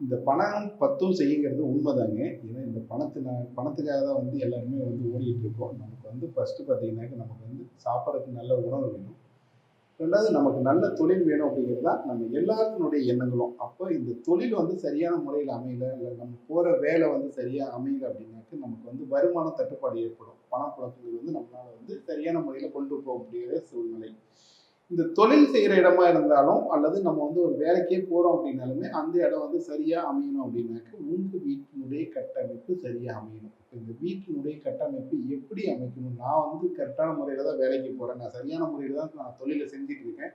இந்த பணம் பத்தும் செய்யுங்கிறது உண்மைதாங்க. ஏன்னா இந்த பணத்தின பணத்துக்காக தான் வந்து எல்லாருமே வந்து ஓடிட்டு இருக்கோம். நமக்கு வந்து ஃபஸ்ட்டு பார்த்தீங்கன்னாக்க நமக்கு வந்து சாப்பிட்றதுக்கு நல்ல உணவு வேணும். ரெண்டாவது நமக்கு நல்ல தொழில் வேணும் அப்படிங்கிறது தான் நம்ம எல்லாருக்கினுடைய எண்ணங்களும். அப்போ இந்த தொழில் வந்து சரியான முறையில் அமையல இல்லை நம்ம போகிற வேலை வந்து சரியாக அமையல அப்படின்னாக்க நமக்கு வந்து வருமான தட்டுப்பாடு ஏற்படும். பணப்புழக்கங்கள் வந்து நம்மளால் வந்து சரியான முறையில் கொண்டு போக முடியாத சூழ்நிலை. இந்த தொழில் செய்கிற இடமா இருந்தாலும் அல்லது நம்ம வந்து ஒரு வேலைக்கே போகிறோம் அப்படின்னாலுமே அந்த இடம் வந்து சரியாக அமையணும் அப்படின்னாக்க உங்கள் வீட்டினுடைய கட்டமைப்பு சரியாக அமையணும். இந்த வீட்டினுடைய கட்டமைப்பு எப்படி அமைக்கணும்? நான் வந்து கரெக்டான முறையில் தான் வேலைக்கு போகிறேன் நான் சரியான முறையில் தான் நான் தொழிலை செஞ்சுட்டு இருக்கேன்.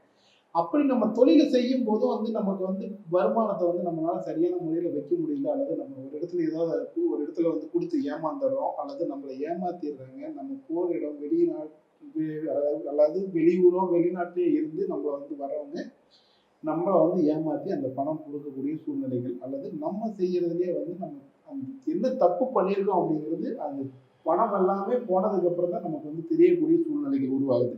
அப்படி நம்ம தொழிலை செய்யும் போதும் வந்து நமக்கு வந்து வருமானத்தை வந்து நம்மளால சரியான முறையில் வைக்க முடியல அல்லது நம்ம ஒரு இடத்துல ஏதாவது ஒரு இடத்துல வந்து கொடுத்து ஏமாந்துடுறோம் அல்லது நம்மளை ஏமாத்திடுறாங்க. நம்ம போகிற இடம் வெளிநாடு அல்லது வெளியூரோ வெளிநாட்டிலே இருந்து நம்மளை வந்து வரவங்க நம்மளை வந்து ஏமாற்றி அந்த பணம் கொடுக்கக்கூடிய சூழ்நிலைகள் அல்லது நம்ம செய்யறதுலேயே வந்து நம்ம அந்த என்ன தப்பு பண்ணியிருக்கோம் அப்படிங்கிறது அந்த பணம் எல்லாமே போனதுக்கு அப்புறம் தான் நமக்கு வந்து தெரியக்கூடிய சூழ்நிலைகள் உருவாகுது.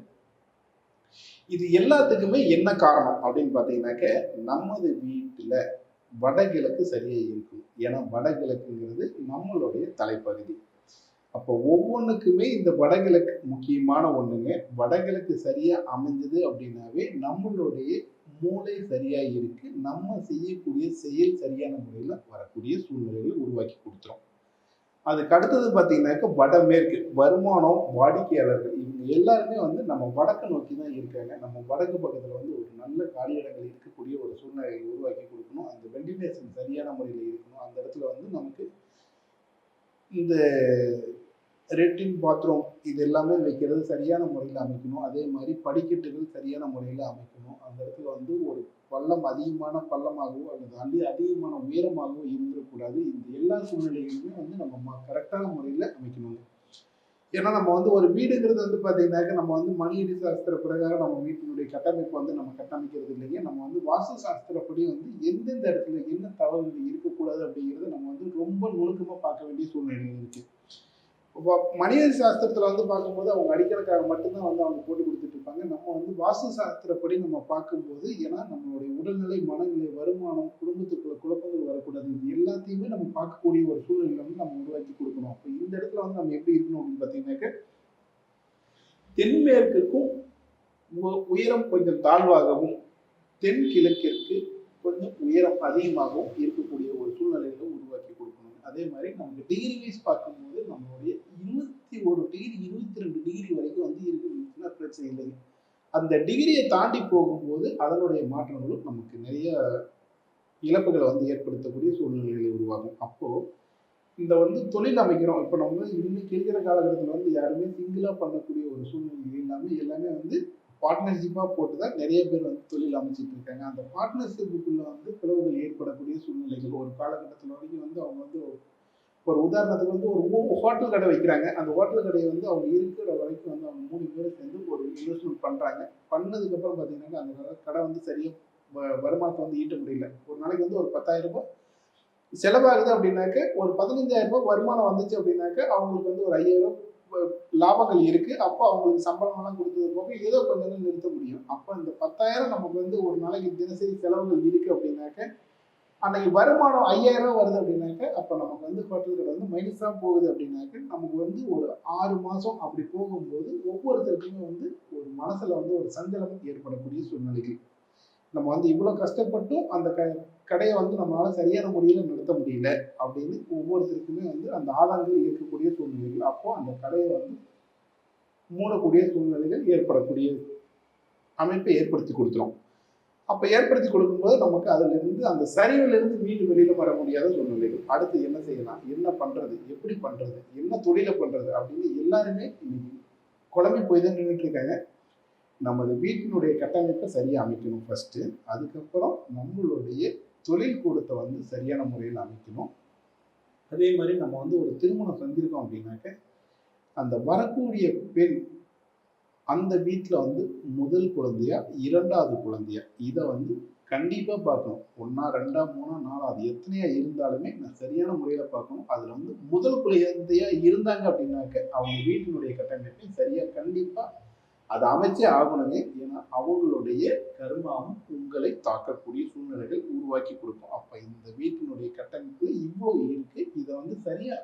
இது எல்லாத்துக்குமே என்ன காரணம் அப்படின்னு பார்த்தீங்கன்னாக்க நமது வீட்டில் வடகிழக்கு சரியாக இருக்கும். ஏன்னா வடகிழக்குங்கிறது நம்மளுடைய தலைப்பகுதி. அப்போ ஒவ்வொன்றுக்குமே இந்த வடகிழக்கு முக்கியமான ஒன்றுங்க வடகிழக்கு சரியாக அமைஞ்சது அப்படின்னாவே நம்மளுடைய மூளை சரியாக இருக்குது நம்ம செய்யக்கூடிய செயல் சரியான முறையில் வரக்கூடிய சூழ்நிலைகளை உருவாக்கி கொடுத்துரும். அதுக்கு அடுத்தது பார்த்தீங்கன்னாக்க வடமேற்கு வருமானம் வாடிக்கையாளர்கள். இவங்க எல்லாருமே வந்து நம்ம வடக்கு நோக்கி தான் இருக்காங்க. நம்ம வடக்கு பக்கத்தில் வந்து ஒரு நல்ல காலியிடங்கள் இருக்கக்கூடிய ஒரு சூழ்நிலையை உருவாக்கி கொடுக்கணும். அந்த வெண்டிலேஷன் சரியான முறையில் இருக்கணும். அந்த இடத்துல வந்து நமக்கு இந்த ரெட்டின் பாத்ரூம் இது எல்லாமே வைக்கிறது சரியான முறையில் அமைக்கணும். அதே மாதிரி படிக்கட்டுகள் சரியான முறையில் அமைக்கணும். அந்த இடத்துல வந்து ஒரு பள்ளம் அதிகமான பள்ளமாகவோ அல்லது அள்ளி அதிகமான உயரமாகவோ இருந்துடக்கூடாது. இந்த எல்லா சூழ்நிலைகளுமே வந்து நம்ம கரெக்டான முறையில் அமைக்கணும் ஏன்னா நம்ம வந்து ஒரு வீடுங்கிறது வந்து பார்த்தீங்கன்னாக்க நம்ம வந்து மணியடி சாஸ்திர பிரகாரம் நம்ம வீட்டினுடைய கட்டமைப்பு வந்து நம்ம கட்டமைக்கிறது இல்லைங்க. நம்ம வந்து வாஸ்து சாஸ்திரப்படி வந்து எந்தெந்த இடத்துல என்ன தவறுகள் இருக்கக்கூடாது அப்படிங்கிறத நம்ம வந்து ரொம்ப நுணுக்கமாக பார்க்க வேண்டிய சூழ்நிலைகள் இருக்குது இப்போ மனித சாஸ்திரத்தில் வந்து பார்க்கும்போது அவங்க அடிக்கிறதுக்காக மட்டும்தான் வந்து அவங்க போட்டு கொடுத்துட்டு இருப்பாங்க. நம்ம வந்து வாஸ்து சாஸ்திரப்படி நம்ம பார்க்கும்போது ஏன்னா நம்மளுடைய உடல்நிலை மனநிலை வருமானம் குடும்பத்துக்குள்ள குழப்பங்கள் வரக்கூடாது. இது எல்லாத்தையுமே நம்ம பார்க்கக்கூடிய ஒரு சூழ்நிலை வந்து நம்ம உருவாக்கி கொடுக்கணும். அப்போ இந்த இடத்துல வந்து நம்ம எப்படி இருக்கணும் அப்படின்னு பார்த்தீங்கன்னாக்க தென்மேற்குக்கும் உ- உயரம் கொஞ்சம் தாழ்வாகவும் தென் கிழக்கிற்கு கொஞ்சம் உயரம் அதிகமாகவும் இருக்கக்கூடிய ஒரு சூழ்நிலைகளை உருவாக்கி கொடுக்கணும். அதே மாதிரி நமக்கு டிகிரி வைஸ் பார்க்கும்போது நம்மளுடைய இருபத்தி ஒரு டிகிரி இருபத்தி ரெண்டு டிகிரி வரைக்கும் வந்து இருக்குன்னா பிரச்சனை இல்லை அந்த டிகிரியை தாண்டி போகும்போது அதனுடைய மாற்றங்களும் நமக்கு நிறைய இழப்புகளை வந்து ஏற்படுத்தக்கூடிய சூழ்நிலைகளை உருவாகும் அப்போ இந்த வந்து தொழில் அமைக்கிறோம். இப்போ நம்ம இன்னைக்கு இருக்கிற காலகட்டத்தில் வந்து யாருமே சிங்கிளாக பண்ணக்கூடிய ஒரு சூழ்நிலை இல்லாமல் எல்லாமே வந்து பார்ட்னர்ஷிப்பாக போட்டு தான் நிறைய பேர் வந்து தொழில் அமைச்சிட்டு இருக்காங்க. அந்த பார்ட்னர்ஷிப்புக்குள்ள வந்து பிளவுகள் ஏற்படக்கூடிய சூழ்நிலைகள் ஒரு காலகட்டத்தில் வரைக்கும் வந்து அவங்க வந்து ஒரு உதாரணத்துக்கு வந்து ஒரு ஹோட்டல் கடை வைக்கிறாங்க. அந்த ஹோட்டல் கடையை வந்து அவங்க இருக்கிற வரைக்கும் வந்து அவங்க மூணு பேரும் சேர்ந்து ஒரு இன்வெஸ்ட்மெண்ட் பண்ணுறாங்க பண்ணதுக்கப்புறம் பார்த்தீங்கன்னா அந்த கடை- வந்து சரியாக வ- வருமானத்தை வந்து ஈட்ட முடியல. ஒரு நாளைக்கு வந்து ஒரு பத்தாயிரம் ரூபாய் செலவாகுது அப்படின்னாக்க ஒரு பதினஞ்சாயிரம் ரூபாய் வருமானம் வந்துச்சு அப்படின்னாக்க அவங்களுக்கு வந்து ஒரு ஐயாயிரம் லாபங்கள் இருக்கு. அப்போ அவங்களுக்கு சம்பளம்லாம் கொடுத்தது போக ஏதோ கொஞ்சம் நிறுத்த முடியும். அப்போ இந்த பத்தாயிரம் நமக்கு வந்து ஒரு நாளைக்கு தினசரி செலவுகள் இருக்கு அப்படின்னாக்க அன்னைக்கு வருமானம் ஐயாயிரம் ரூபா வருது அப்படின்னாக்க அப்போ நமக்கு வந்து ஹோட்டல் கடை வந்து மைனஸாக போகுது அப்படின்னாக்க நமக்கு வந்து ஒரு ஆறு மாதம் அப்படி போகும்போது ஒவ்வொருத்தருக்குமே வந்து ஒரு மனசில் வந்து ஒரு சஞ்சலம் ஏற்படக்கூடிய சூழ்நிலைகள். நம்ம வந்து இவ்வளோ கஷ்டப்பட்டும் அந்த க கடையை வந்து நம்மளால சரியான முறையில் நடத்த முடியல அப்படின்னு ஒவ்வொருத்தருக்குமே வந்து அந்த ஆதாரங்கள் இருக்கக்கூடிய சூழ்நிலைகள். அப்போ அந்த கடையை வந்து மூடக்கூடிய சூழ்நிலைகள் ஏற்படக்கூடிய அமைப்பை ஏற்படுத்தி கொடுத்துரும். அப்போ ஏற்படுத்தி கொடுக்கும்போது நமக்கு அதிலிருந்து அந்த சரிவிலிருந்து மீண்டும் வெளியில் வர முடியாத சூழ்நிலைகள். அடுத்து என்ன செய்யலாம்? என்ன பண்ணுறது எப்படி பண்ணுறது என்ன தொழிலை பண்ணுறது அப்படின்னு எல்லாருமே இன்னைக்கு குழம்பி போய் தான் நின்றுட்டு இருக்காங்க. நமது வீட்டினுடைய கட்டமைப்பை சரியாக அமைக்கணும் ஃபர்ஸ்ட்டு அதுக்கப்புறம் நம்மளுடைய தொழில் கூடத்தை வந்து சரியான முறையில் அமைக்கணும். அதே மாதிரி நம்ம வந்து ஒரு திருமணம் செஞ்சிருக்கோம் அப்படின்னாக்க அந்த வரக்கூடிய பெண் அந்த வீட்டில் வந்து முதல் குழந்தையா இரண்டாவது குழந்தையா? இதை வந்து கண்டிப்பாக பார்க்கணும். ஒன்றா ரெண்டா மூணா நாலா அது எத்தனையா இருந்தாலுமே நான் சரியான முறையில் பார்க்கணும். அதில் வந்து முதல் குழந்தையா இருந்தாங்க அப்படின்னாக்க அவங்க வீட்டினுடைய கட்டமைப்பை சரியாக கண்டிப்பாக அதை அமைச்சே ஆகணுமே. ஏன்னா அவங்களுடைய கருமாவும் உங்களை தாக்கக்கூடிய சூழ்நிலைகள் உருவாக்கி கொடுக்கும். அப்போ இந்த வீட்டினுடைய இவ்வளோ இருக்குது இதை வந்து சரியாக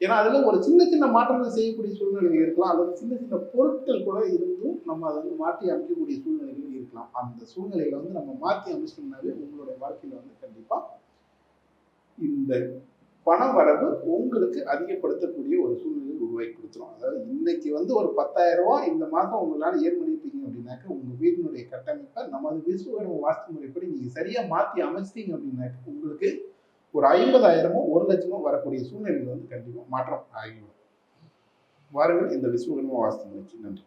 ஏன்னா அதில் ஒரு சின்ன சின்ன மாற்றங்கள் செய்யக்கூடிய சூழ்நிலைகள் இருக்கலாம். அல்லது சின்ன சின்ன பொருட்கள் கூட இருந்தும் நம்ம அதை வந்து மாற்றி அமைக்கக்கூடிய சூழ்நிலைகள் இருக்கலாம். அந்த சூழ்நிலைகளை வந்து நம்ம மாற்றி அமைச்சிட்டோம்னாவே உங்களுடைய வாழ்க்கையில் வந்து கண்டிப்பாக இந்த பண வரவு உங்களுக்கு அதிகப்படுத்தக்கூடிய ஒரு சூழ்நிலை உருவாக்கி கொடுத்துரும். அதாவது இன்னைக்கு வந்து ஒரு பத்தாயிரம் ரூபா இந்த மாதம் உங்களால் ஏன் பண்ணிப்பீங்க அப்படின்னாக்க உங்கள் வீட்டினுடைய கட்டமைப்பை நமது விஸ்வகர்ம வாஸ்து முறைப்படி நீங்கள் சரியாக மாற்றி அமைச்சிட்டீங்க அப்படின்னாக்க உங்களுக்கு ஒரு ஐம்பதாயிரமோ ஒரு லட்சமோ வரக்கூடிய சூழ்நிலைகள் வந்து கண்டிப்பாக மாற்றம் ஆகிவிடும். வாருங்கள் இந்த விஸ்வகர்ம வாஸ்து முறைக்கு நன்றி.